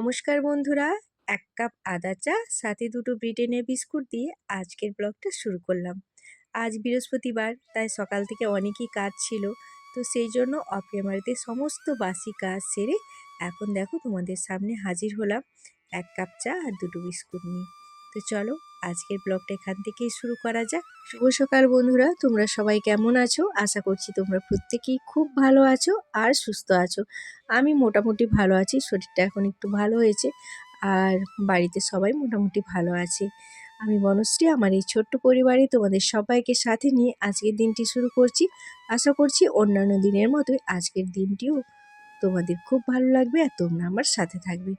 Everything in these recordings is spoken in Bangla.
নমস্কার বন্ধুরা, এক কাপ আদা চা, সাথে দুটো ব্রিটেনের বিস্কুট দিয়ে আজকের ব্লগটা শুরু করলাম। আজ বৃহস্পতিবার, তাই সকাল থেকে অনেকই কাজ ছিল, তো সেই জন্য অফ ক্যামেরাতে সমস্ত বাসি কাজ সেরে এখন দেখো তোমাদের সামনে হাজির হলাম, এক কাপ চা আর দুটো বিস্কুট নিয়ে। তো চলো আজকের ব্লগটা এখান থেকেই শুরু করা যাক। শুভ সকাল বন্ধুরা, তোমরা সবাই কেমন আছো? আশা করছি তোমরা প্রত্যেকেই খুব ভালো আছো আর সুস্থ আছো। আমি মোটামুটি ভালো আছি, শরীরটা এখন একটু ভালো হয়েছে আর বাড়িতে সবাই মোটামুটি ভালো আছে। আমি বনশ্রী আমার এই ছোট্ট পরিবারে তোমাদের সবাইকে সাথে নিয়ে আজকের দিনটি শুরু করছি। আশা করছি অন্যান্য দিনের মতোই আজকের দিনটিও তোমাদের খুব ভালো লাগবে আর তোমরা আমার সাথে থাকবে।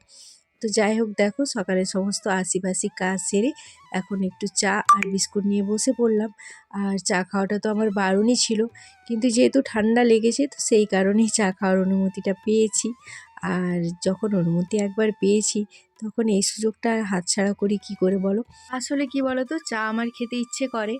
তো যাই হোক দেখো সকালে সমস্ত আশিপাশি কাজ সেরে এখন একটু চা আর বিস্কুট নিয়ে বসে পড়লাম। আর চা খাওয়াটা তো আমার বারণই ছিল, কিন্তু যেহেতু ঠান্ডা লেগেছে তো সেই কারণেই চা খাওয়ার অনুমতিটা পেয়েছি। আর যখন অনুমতি একবার পেয়েছি তখন এই সুযোগটা হাতছাড়া করি কি করে বলো? আসলে কি বলো তো চা আমার খেতে ইচ্ছে করে।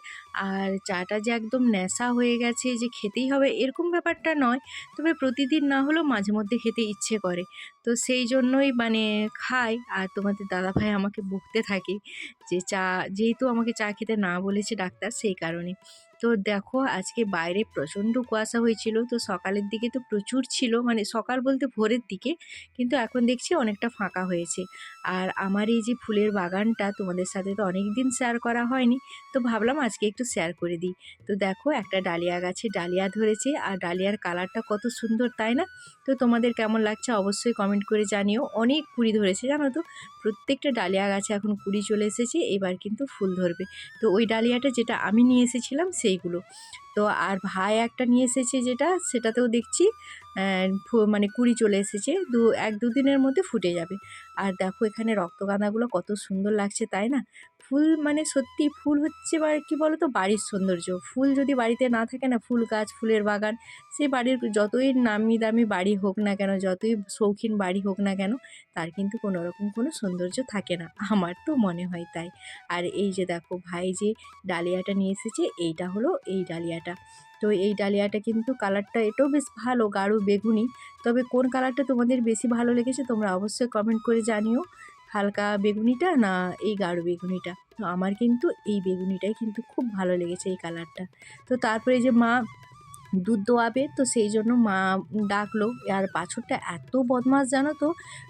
আর চাটা যে একদম নেশা হয়ে গেছে যে খেতেই হবে এরকম ব্যাপারটা নয়। তবে প্রতিদিন না হলেও মাঝে মধ্যে খেতে ইচ্ছে করে। তো সেই জন্যই মানে খাই। আর তোমাদের দাদাভাই আমাকে বকতে থাকে যে চা, যেহেতু আমাকে চা খেতে না বলেছে ডাক্তার, সেই কারণে। তো দেখো আজকে বাইরে প্রচণ্ড কুয়াশা হয়েছিল, তো সকালের দিকে তো প্রচুর ছিল মানে সকাল বলতে ভোরের দিকে, কিন্তু এখন দেখছি অনেকটা ফাঁকা হয়েছে। আর আমার এই যে ফুলের বাগানটা তোমাদের সাথে তো অনেক দিন শেয়ার করা হয়নি, তো ভাবলাম আজকে একটু শেয়ার করে দিই। তো দেখো একটা ডালিয়া গাছে ডালিয়া ধরেছে, আর ডালিয়ার কালারটা কত সুন্দর, তাই না? তো তোমাদের কেমন লাগছে অবশ্যই কমেন্ট করে জানিও। অনেক কুড়ি ধরেছে, জানো তো? প্রত্যেকটা ডালিয়া গাছে এখন কুড়ি চলে এসেছে, এবার কিন্তু ফুল ধরবে। তো ওই ডালিয়াটা যেটা আমি নিয়ে এসেছিলাম সেইগুলো তো আর ভাই একটা নিয়ে এসেছে যেটা, সেটাতেও দেখছি মানে কুড়ি চলে এসেছে, দু, এক দুদিনের মধ্যে ফুটে যাবে। আর দেখো এখানে রক্তগাঁদাগুলো কত সুন্দর লাগছে, তাই না? ফুল মানে সত্যি ফুল হচ্ছে বা কী বলো তো বাড়ির সৌন্দর্য। ফুল যদি বাড়িতে না থাকে না, ফুল গাছ, ফুলের বাগান, সে বাড়ির যতই নামি দামি বাড়ি হোক না কেন, যতই শৌখিন বাড়ি হোক না কেন, তার কিন্তু কোনো রকম কোনো সৌন্দর্য থাকে না। আমার তো মনে হয় তাই। আর এই যে দেখো ভাই যে ডালিয়াটা নিয়ে এসেছে, এইটা হলো এই ডালিয়াটা। তো এই ডালিয়াটা কিন্তু কালারটা এটাও বেশ ভালো, গাঢ়, বেগুনি। তবে কোন কালারটা তোমাদের বেশি ভালো লেগেছে তোমরা অবশ্যই কমেন্ট করে জানিও। হালকা বেগুনিটা না এই গাঢ় বেগুনিটা? তো আমার কিন্তু এই বেগুনিটাই কিন্তু খুব ভালো লেগেছে এই কালারটা। তো তারপরে যে মা দুধ দোয়াবে, তো সেই জন্য মা ডাকলো, আর বাছুরটা এত বদমাস জানো তো,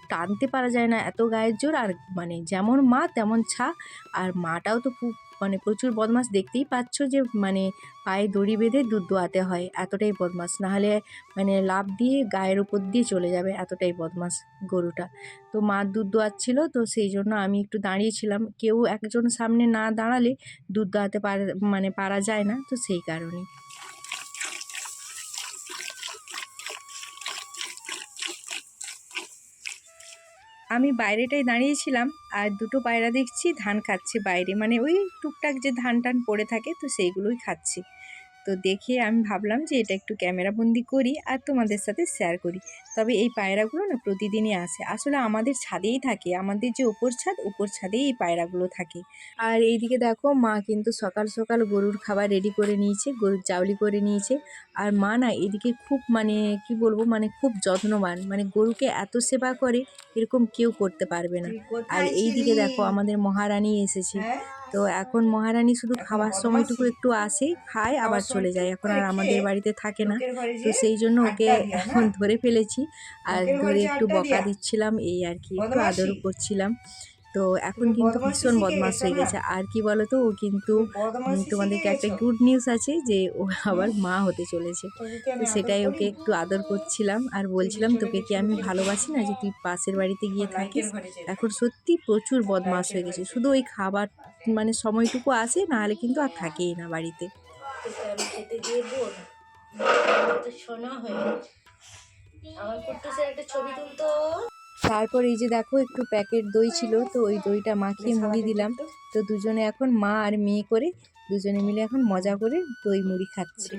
টানতে পারা যায় না, এত গায়ের জোর, আর মানে যেমন মা তেমন ছা, আর মাটাও তো খুব মানে প্রচুর বদমাস দেখতেই পাচ্ছ যে মানে পায়ে দড়ি বেঁধে দুধ দোয়াতে হয়, এতটাই বদমাস নাহলে মানে লাভ দিয়ে গায়ের উপর দিয়ে চলে যাবে এতটাই বদমাস গরুটা। তো মা দুধ দোয়াচ্ছিল, তো সেই জন্য আমি একটু দাঁড়িয়েছিলাম। কেউ একজন সামনে না দাঁড়ালে দুধ দোয়াতে পারা মানে পারা যায় না, তো সেই কারণে আমি বাইরেটাই দাঁড়িয়েছিলাম আর দুটো পায়রা দেখছি, ধান খাচ্ছে বাইরে। মানে ওই টুকটাক যে ধান টান পড়ে থাকে, তো সেইগুলোই খাচ্ছে। তো দেখে আমি ভাবলাম যে এটা একটু ক্যামেরাবন্দি করি আর তোমাদের সাথে শেয়ার করি। তবে এই পায়রাগুলো না প্রতিদিনই আসে। আসলে আমাদের ছাদেই থাকে আমাদের যে উপর ছাদ উপর ছাদেই এই পায়রাগুলো থাকে। আর এইদিকে দেখো মা কিন্তু সকাল সকাল গরুর খাবার রেডি করে নিয়েছে গরুর চাউলি করে নিয়েছে। আর মা না এদিকে খুব মানে কি বলব মানে খুব যত্নবান। মানে গরুকে এত সেবা করে এরকম কেউ করতে পারবে না। আর এইদিকে দেখো আমাদের মহারানী এসেছে। তো এখন মহারানী শুধু খাওয়ার সময়টুকু একটু আসে খায় আবার চলে যায়। এখন আর আমাদের বাড়িতে থাকে না। তো সেই জন্য ওকে এখন ধরে ফেলেছি। আর ধরে একটু বকা দিচ্ছিলাম এই আর কি একটু আদরও করছিলাম। তো এখন কিন্তু ভীষণ বদমাস হয়ে গেছে। আর কি বলো তো ও কিন্তু তোমাদেরকে একটা গুড নিউজ আছে যে ও আবার মা হতে চলেছে। তো সেটাই ওকে একটু আদর করছিলাম আর বলছিলাম তোকে কি আমি ভালোবাসি না যে তুই পাশের বাড়িতে গিয়ে থাকিস? এখন সত্যি প্রচুর বদমাস হয়ে গেছে। শুধু ওই খাবার মানে সময়টুকু আসে নাহলে কিন্তু আর থাকেই না বাড়িতে। শোনা হয়ে আমার করতেছে একটা ছবি তুলতো। তারপর এই যে দেখো একটু প্যাকেট দই ছিল তো ওই দইটা মাখিয়ে মুড়ি দিলাম। তো দুজনে এখন মা আর মেয়ে করে দুজনে মিলে এখন মজা করে দই মুড়ি খাচ্ছে।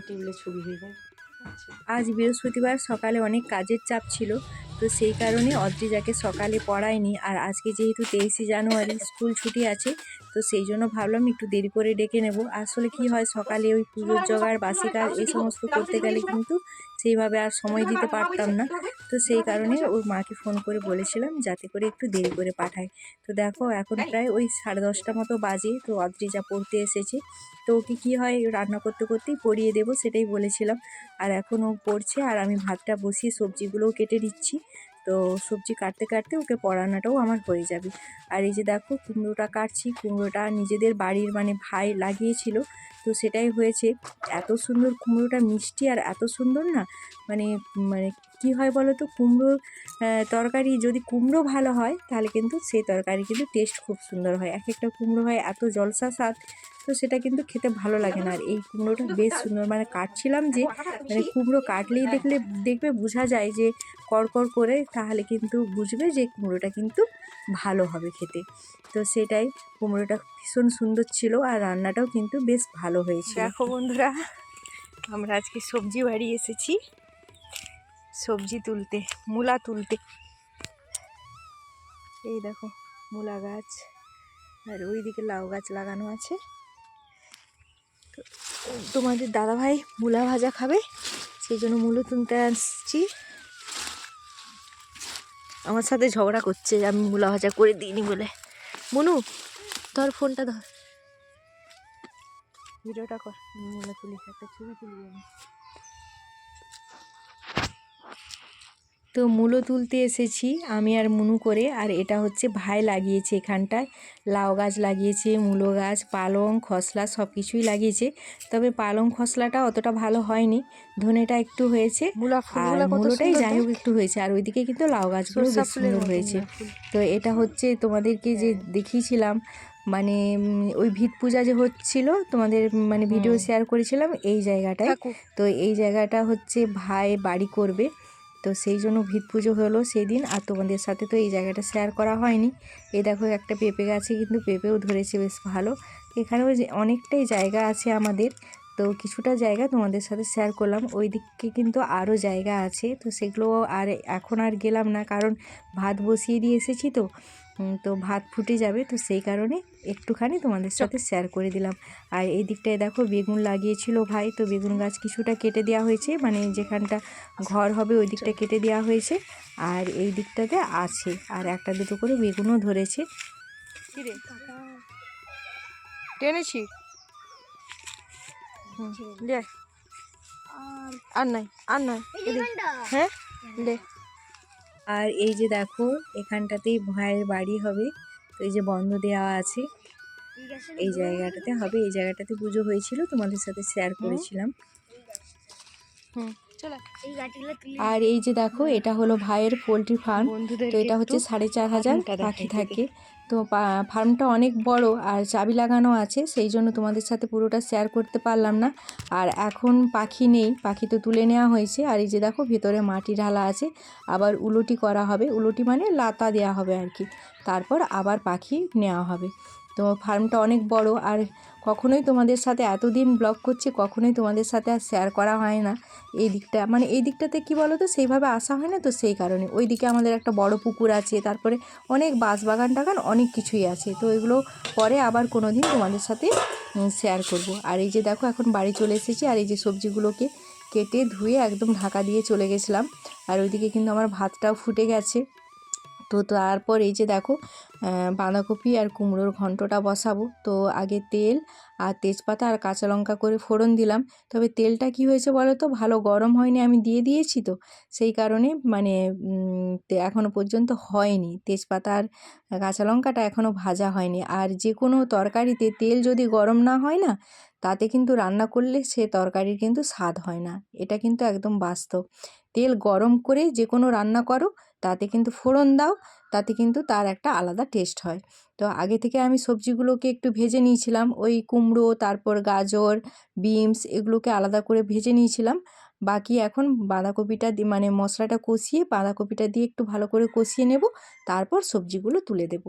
আজ বৃহস্পতিবার সকালে অনেক কাজের চাপ ছিল তো সেই কারণে অদ্রিজাকে সকালে পড়ায়নি আর আজকে যেহেতু তেইশে জানুয়ারি স্কুল ছুটি আছে তো সেই জন্য ভাবলাম একটু দেরি করে ডেকে নেব। আসলে কি হয় সকালে ওই পুজোর জোগাড় বাসি কাজ এই সমস্ত করতে গেলে কিন্তু সেইভাবে আর সময় দিতে পারতাম না। তো সেই কারণে ওর মাকে ফোন করে বলেছিলাম যাতে করে একটু দেরি করে পাঠায়। তো দেখো এখন প্রায় ওই সাড়ে দশটা মতো বাজে। তো অদ্রিজা পড়তে এসেছে। তো ওকে কী হয় রান্না করতে করতেই পড়িয়ে দেবো সেটাই বলেছিলাম। আর এখন ও পড়ছে আর আমি ভাতটা বসিয়ে সবজিগুলোও কেটে দিচ্ছি। তো সবজি কাটতে কাটতে ওকে পড়ানোটাও আমার হয়ে যাবে। আর এই যে দেখো কুমড়োটা কাটছি, কুমড়োটা নিজেদের বাড়ির মানে ভাই লাগিয়েছিল, তো সেটাই হয়েছে। এত সুন্দর কুমড়োটা মিষ্টি আর এত সুন্দর না মানে মানে কি হয় বলো তো কুমড়োর তরকারি যদি কুমড়ো ভালো হয়, তাহলে কিন্তু সেই তরকারি কিন্তু টেস্ট খুব সুন্দর হয়। এক একটা কুমড়ো হয়, এত জলসা স্বাদ, তো সেটা কিন্তু খেতে ভালো লাগে না। আর এই কুমড়োটা বেশ সুন্দর মানে কাটছিলাম যে মানে কুমড়ো কাটলেই দেখলে, দেখবে বোঝা যায় যে, কড়কড় করে, তাহলে কিন্তু বুঝবে যে, কুমড়োটা কিন্তু ভালো হবে খেতে। তো সেটাই, কুমড়োটা ভীষণ সুন্দর ছিল আর রান্নাটাও কিন্তু বেশ ভালো হয়েছে দেখো বন্ধুরা, আমরা আজকে সবজি বাড়ি এসেছি। সবজি তুলতে, মূলা তুলতে। এই দেখো, মূলা গাছ, আর ওইদিকে লাউ গাছ লাগানো আছে। তোমাদের দাদাভাই মূলা ভাজা খাবে, সেই জন্য মূলো তুলতে আসছি। আমার সাথে ঝগড়া করছে, আমি মূলা ভাজা করে দিইনি বলে। মনু, ধর ফোনটা ধর। ভিডিওটা কর, মূলা তুলি, একটা ছবি তুলবি আমি। তো মূলো তুলতে এসেছি আমি আর মুনু করে আর এটা হচ্ছে ভাই লাগিয়েছে এখানটায়। লাউ গাছ লাগিয়েছে মূলো গাছ পালং খসলা সব কিছুই লাগিয়েছে। তবে পালং খসলাটা অতটা ভালো হয়নি ধনেটা একটু হয়েছে আর মূলোটাই যাই হোক একটু হয়েছে আর ওইদিকে কিন্তু লাউ গাছগুলো বেশ সুন্দর হয়েছে। তো এটা হচ্ছে তোমাদেরকে যে দেখিয়েছিলাম মানে ওই ভিত পূজা যে হচ্ছিল তোমাদের মানে ভিডিও শেয়ার করেছিলাম এই জায়গাটায়। তো এই জায়গাটা হচ্ছে ভাই বাড়ি করবে। তো সেই জন্য ভিত পুজো হলো সেই দিন আর তোমাদের সাথে তো এই জায়গাটা শেয়ার করা হয়নি। এ দেখো একটা পেঁপে গাছে কিন্তু পেঁপেও ধরেছে, বেশ ভালো। এখানেও যে অনেকটাই জায়গা আছে আমাদের। তো কিছুটা জায়গা তোমাদের সাথে শেয়ার করলাম। ওই দিকে কিন্তু আরও জায়গা আছে। তো সেগুলো আর এখন আর গেলাম না, কারণ ভাত বসিয়ে দিয়ে এসেছি তো। তো ভাত ফুটে যাবে তো সেই কারণে একটুখানি তোমাদের সাথে শেয়ার করে দিলাম। আর এই দিকটায় দেখো বেগুন লাগিয়েছিল ভাই তো বেগুন গাছ কিছুটা কেটে দেওয়া হয়েছে মানে যেখানটা ঘর হবে ওই দিকটা কেটে দেওয়া হয়েছে আর এই দিকটাতে আছে আর একটা দুটো করে বেগুনও ধরেছে। টেনেছি? আর নাই আর নাই হ্যাঁ? লে আর এই যে দেখো এখানটাতেই ভাইয়ের বাড়ি হবে। তো এই যে বন্ধ দেওয়া আছে। এই জায়গাটাতে হবে। এই জায়গাটাতে পুজো হয়েছিল তোমাদের সাথে শেয়ার করেছিলাম। হুম। আর এই যে দেখো এটা হলো ভাইয়ের পোলট্রি ফার্ম। তো এটা হচ্ছে সাড়ে চার হাজার পাখি থাকে। তো ফার্মটা অনেক বড় আর চাবি লাগানো আছে সেই জন্য তোমাদের সাথে পুরোটা শেয়ার করতে পারলাম না। আর এখন পাখি নেই পাখি তো তুলে নেওয়া হয়েছে। আর এই যে দেখো ভেতরে মাটি ঢালা আছে আবার উলটি করা হবে। উলটি মানে লাতা দেওয়া হবে আর কি। তারপর আবার পাখি নেওয়া হবে। তো ফার্মটা অনেক বড় আর কখনোই তোমাদের সাথে এতদিন ব্লগ করছি, কখনোই তোমাদের সাথে আর শেয়ার করা হয় না। এই দিকটা মানে এই দিকটাতে কি বলো তো সেইভাবে আসা হয় না তো সেই কারণে। ওই দিকে আমাদের একটা বড় পুকুর আছে, তারপরে অনেক বাঁশ বাগান টাগান অনেক কিছুই আছে। তো এগুলো পরে আবার কোনো দিন তোমাদের সাথে শেয়ার করব। আর এই যে দেখো, এখন বাড়ি চলে এসেছি, আর এই যে সবজিগুলোকে কেটে ধুয়ে একদম ঢাকা দিয়ে চলে গেছিলাম। আর ওইদিকে কিন্তু আমার ভাতটাও ফুটে গেছে। তো তারপর এই যে দেখো বাঁধাকপি আর কুমড়োর ঘন্টটা বসাবো। তো আগে তেল আর তেজপাতা আর কাঁচা লঙ্কা করে ফোড়ন দিলাম। তবে তেলটা কি হয়েছে বলো তো? ভালো গরম হয়নি আমি দিয়ে দিয়েছি তো। সেই কারণে মানে উম, তে- এখনও পর্যন্ত হয়নি। তেজপাতা আর কাঁচা লঙ্কাটা এখনও ভাজা হয়নি। আর যে কোনো তরকারিতে তেল যদি গরম না হয় না তাতে কিন্তু রান্না করলে সে তরকারির কিন্তু স্বাদ হয় না। এটা কিন্তু একদম বাস্তব। তেল গরম করে যে কোনো রান্না করো তাতে কিন্তু ফোড়ন দাও, তাতে কিন্তু তার একটা আলাদা টেস্ট হয়। তো আগে থেকে আমি সবজিগুলোকে একটু ভেজে নিয়েছিলাম, ওই কুমড়ো, তারপর গাজর, বিনস এগুলোকে আলাদা করে ভেজে নিয়েছিলাম। বাকি এখন বাঁধাকপিটা মানে মশলাটা কষিয়ে বাঁধাকপিটা দিয়ে একটু ভালো করে কষিয়ে নেব, তারপর সবজিগুলো তুলে দেব।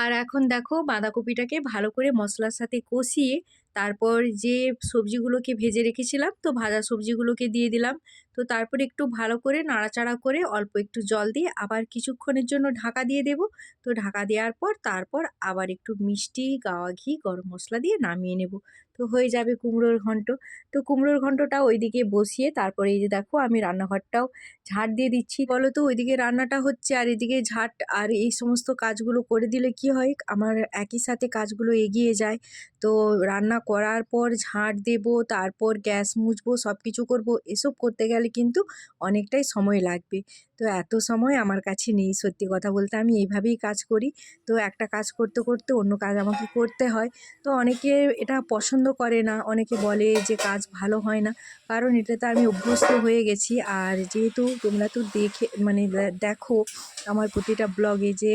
আর এখন দেখো বাঁধাকপিটাকে ভালো করে মশলার সাথে কষিয়ে তারপর যে সবজিগুলোকে ভেজে রেখেছিলাম, তো ভাজা সবজিগুলোকে দিয়ে দিলাম। তো তারপর একটু ভালো করে নাড়াচাড়া করে অল্প একটু জল দিয়ে আবার কিছুক্ষণের জন্য ঢাকা দিয়ে দেব। তো ঢাকা দেওয়ার পর তারপর আবার একটু মিষ্টি, গাওয়া ঘি, গরম মশলা দিয়ে নামিয়ে নেব। তো হয়ে যাবে কুমড়োর ঘন্ট। তো কুমড়োর ঘন্টটা ওইদিকে বসিয়ে তারপরে এই যে দেখো আমি রান্নাঘরটাও ঝাড় দিয়ে দিচ্ছি। বলো তো ওইদিকে রান্নাটা হচ্ছে আর এদিকে ঝাড় আর এই সমস্ত কাজগুলো করে দিলে কি হয়? আমার একই সাথে কাজগুলো এগিয়ে যায়। তো রান্না করার পর ঝাঁট দেব, তারপর গ্যাস মুছবো সব কিছু করব, এসব করতে গেলে কিন্তু অনেকটাই সময় লাগবে। তো এত সময় আমার কাছে নেই সত্যি কথা বলতে, আমি এইভাবেই কাজ করি। তো একটা কাজ করতে করতে অন্য কাজ আমাকে করতে হয়। তো অনেকে এটা পছন্দ করে না, অনেকে বলে যে কাজ ভালো হয় না, কারণ এটাতে আমি অভ্যস্ত হয়ে গেছি। আর যেহেতু তোমরা তো দেখে মানে দেখো আমার প্রতিটা ব্লগে যে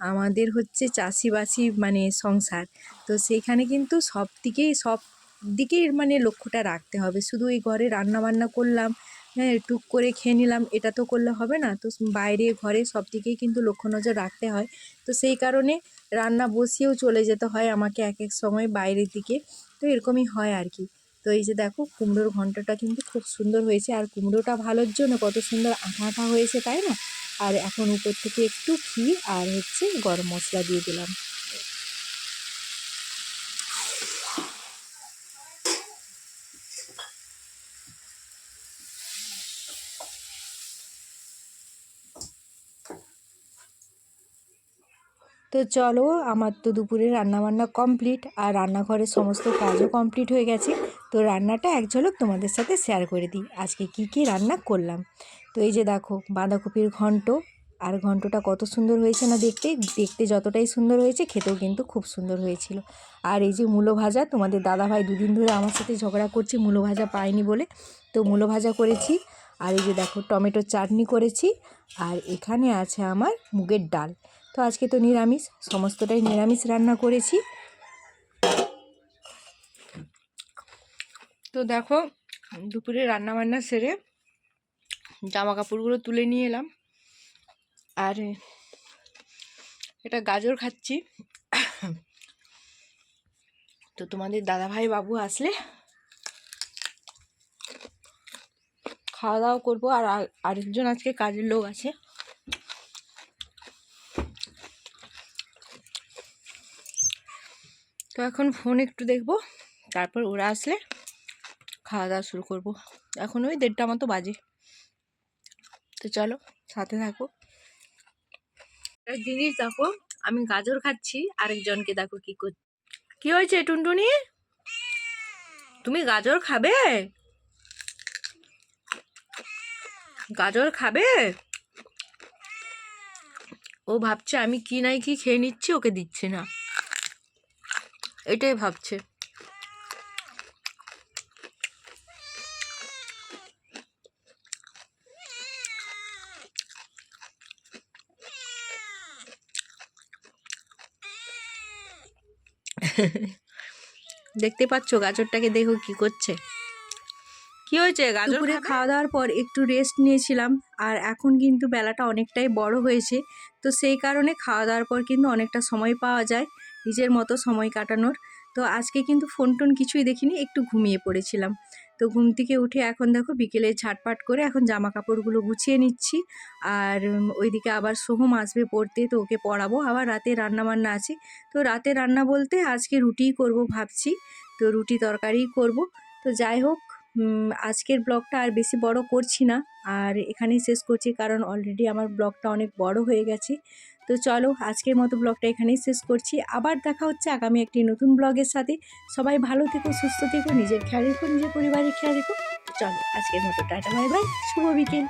আমাদের হচ্ছে চাষিবাসি মানে সংসার। তো সেইখানে কিন্তু সব দিকেই সব দিকেই মানে লক্ষ্যটা রাখতে হবে। শুধু এই ঘরে রান্না বান্না করলাম হ্যাঁ টুক করে খেয়ে নিলাম, এটা তো করলে হবে না। তো বাইরে, ঘরে সব দিকেই কিন্তু লক্ষ্য নজর রাখতে হয়। তো সেই কারণে রান্না বসিয়েও চলে যেতে হয় আমাকে এক এক সময় বাইরের দিকে। তো এরকমই হয় আর কি। তো এই যে দেখো, কুমড়োর ঘন্টটা কিন্তু খুব সুন্দর হয়েছে। আর কুমড়োটা ভালোর জন্য কত সুন্দর আঠা আঠা হয়েছে, তাই না? আর এখন উপর থেকে একটু ঘি আর হচ্ছে গরম মশলা দিয়ে দিলাম। তো চলো, আমার তো দুপুরে রান্নাবান্না কমপ্লিট আর রান্নাঘরের সমস্ত কাজও কমপ্লিট হয়ে গেছে। তো রান্নাটা এক ঝলক তোমাদের সাথে শেয়ার করে দিই। আজকে কি কি রান্না করলাম? তো এই যে দেখো, বাঁধাকপির ঘন্ট। আর ঘন্টটা কত সুন্দর হয়েছে না দেখতে? দেখতে যতটাই সুন্দর হয়েছে, খেতেও কিন্তু খুব সুন্দর হয়েছিল। আর এই যে মূলো ভাজা, তোমাদের দাদাভাই দুদিন ধরে আমার সাথে ঝগড়া করছে, মূলো ভাজা পায়নি বলে। তো মূলো ভাজা করেছি। আর এই যে দেখো টমেটো চাটনি করেছি। আর এখানে আছে আমার মুগের ডাল। তো আজকে তো নিরামিষ, সমস্তটাই নিরামিষ রান্না করেছি। তো দেখো, দুপুরে রান্না বান্না সেরে জামা কাপড়গুলো তুলে নিয়ে এলাম। আর এটা গাজর খাচ্ছি। তো তোমাদের দাদাভাই বাবু আসলে খাওয়া দাওয়া করব আর আরেকজন আজকে কাজের লোক আছে। তো এখন ফোন একটু দেখব, তারপর ওরা আসলে খাওয়া দাওয়া শুরু করব। এখন ওই দেড়টা মতো বাজে। তো চলো, সাথে থাকো। জিনিস দেখো, আমি গাজর খাচ্ছি, আরেকজনকে দেখো কি করছে কি হয়েছে টুনটুনি? তুমি গাজর খাবে? গাজর খাবে? ও ভাবছে আমি কি নাই কি খেয়ে নিচ্ছি, ওকে দিচ্ছি না। এটাই ভাবছে। দেখতে পাচ্ছ গাজরটাকে দেখো কি করছে। কি হয়েছে? গাজর দুপুরে খাওয়া দাওয়ার পর একটু রেস্ট নিয়েছিলাম আর এখন কিন্তু বেলাটা অনেকটাই বড় হয়েছে তো সেই কারণে খাওয়া দাওয়ার পর কিন্তু অনেকটা সময় পাওয়া যায় নিজের মতো সময় কাটানোর। তো আজকে কিন্তু ফোন টোন কিছুই দেখিনি একটু ঘুমিয়ে পড়েছিলাম। তো ঘুম থেকে উঠে এখন দেখো বিকেলে ঝাটপাট করে এখন জামা কাপড়গুলো গুছিয়ে নিচ্ছি। আর ওইদিকে আবার সোহম আসবে পড়তে, তো ওকে পড়াবো। আবার রাতে রান্না বান্না আছে। তো রাতে রান্না বলতে আজকে রুটিই করব ভাবছি। তো রুটি তরকারিই করব। তো যাই হোক আজকের ব্লগটা আর বেশি বড় করছি না। আর এখানেই শেষ করছি, কারণ অলরেডি আমার ব্লগটা অনেক বড় হয়ে গেছে। তো চলো আজকের মতো ব্লগটা এখানেই শেষ করছি। আবার দেখা হচ্ছে আগামী একটি নতুন ব্লগের সাথে। সবাই ভালো থেকো, সুস্থ থেকো, নিজের খেয়াল রেখো, নিজের পরিবারের খেয়াল রেখো। চলো আজকের মতো টাটা, বাই বাই, শুভ বিকেল।